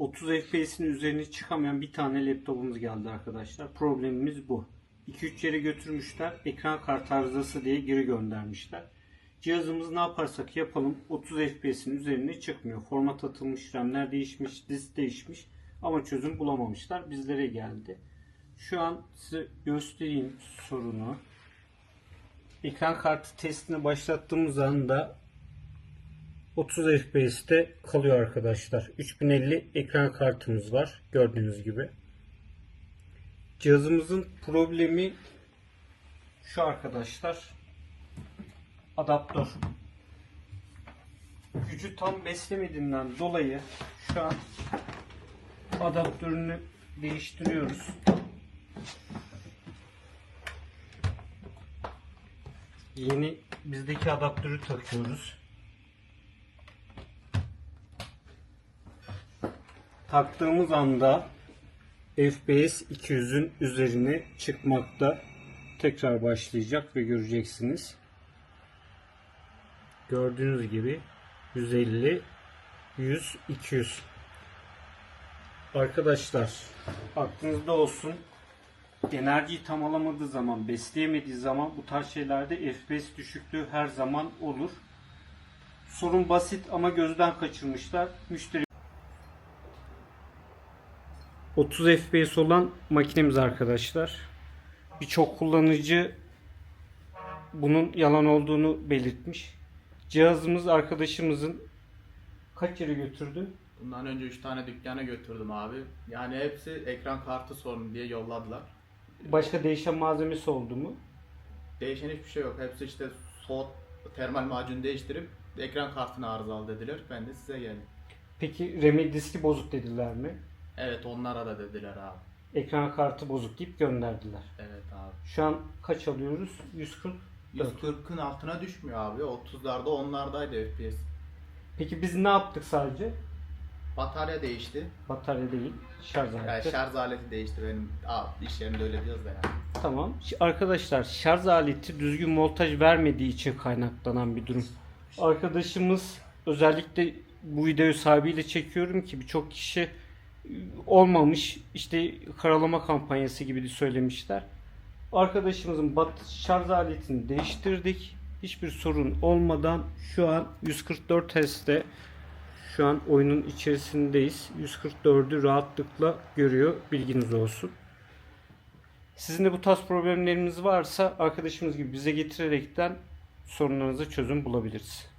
30 FPS'in üzerine çıkamayan bir tane laptopumuz geldi arkadaşlar. Problemimiz bu. 2-3 yere götürmüşler. Ekran kart arızası diye geri göndermişler. Cihazımız ne yaparsak yapalım 30 FPS'in üzerine çıkmıyor. Format atılmış, RAM'ler değişmiş, disk değişmiş ama çözüm bulamamışlar. Bizlere geldi. Şu an size göstereyim sorunu. Ekran kartı testini başlattığımız anda 30 FPS'te kalıyor arkadaşlar. 3050 ekran kartımız var gördüğünüz gibi. Cihazımızın problemi şu arkadaşlar. Adaptör. Gücü tam beslemediğinden dolayı şu an adaptörünü değiştiriyoruz. Yeni bizdeki adaptörü takıyoruz. Taktığımız anda FPS 200'ün üzerine çıkmakta. Tekrar başlayacak ve göreceksiniz. Gördüğünüz gibi 150 100 200 Arkadaşlar aklınızda olsun enerjiyi tam alamadığı zaman besleyemediği zaman bu tarz şeylerde FPS düşüklüğü her zaman olur. Sorun basit ama gözden kaçırmışlar. Müşteri 30 FPS olan makinemiz arkadaşlar. Birçok kullanıcı bunun yalan olduğunu belirtmiş. Cihazımız arkadaşımızın kaç yere götürdü? Bundan önce 3 tane dükkana götürdüm abi. Yani hepsi ekran kartı sorunu diye yolladılar. Başka değişen malzemesi oldu mu? Değişen hiçbir şey yok. Hepsi işte soğut termal macun değiştirip ekran kartını arızalı dediler. Ben de size geldim. Peki RAM'i diski bozuk dediler mi? Evet onlara da dediler abi. Ekran kartı bozuk deyip gönderdiler. Evet abi. Şu an kaç alıyoruz? 140. 140'ın altına düşmüyor abi. 30'larda onlardaydı FPS. Peki biz ne yaptık sadece? Batarya değişti. Batarya değil, şarj Yani aleti. şarj aleti değişti benim. Abi iş yerinde öyle diyoruz da yani. Tamam. Arkadaşlar şarj aleti düzgün voltaj vermediği için kaynaklanan bir durum. Arkadaşımız özellikle bu videoyu sahibiyle çekiyorum ki birçok kişi olmamış işte karalama kampanyası gibi de söylemişler. Arkadaşımızın bat şarj aletini değiştirdik. Hiçbir sorun olmadan şu an 144 Hz'de şu an oyunun içerisindeyiz. 144'ü rahatlıkla görüyor. Bilginiz olsun. Sizin de bu tarz problemleriniz varsa arkadaşımız gibi bize getirerekten sorunlarınıza çözüm bulabiliriz.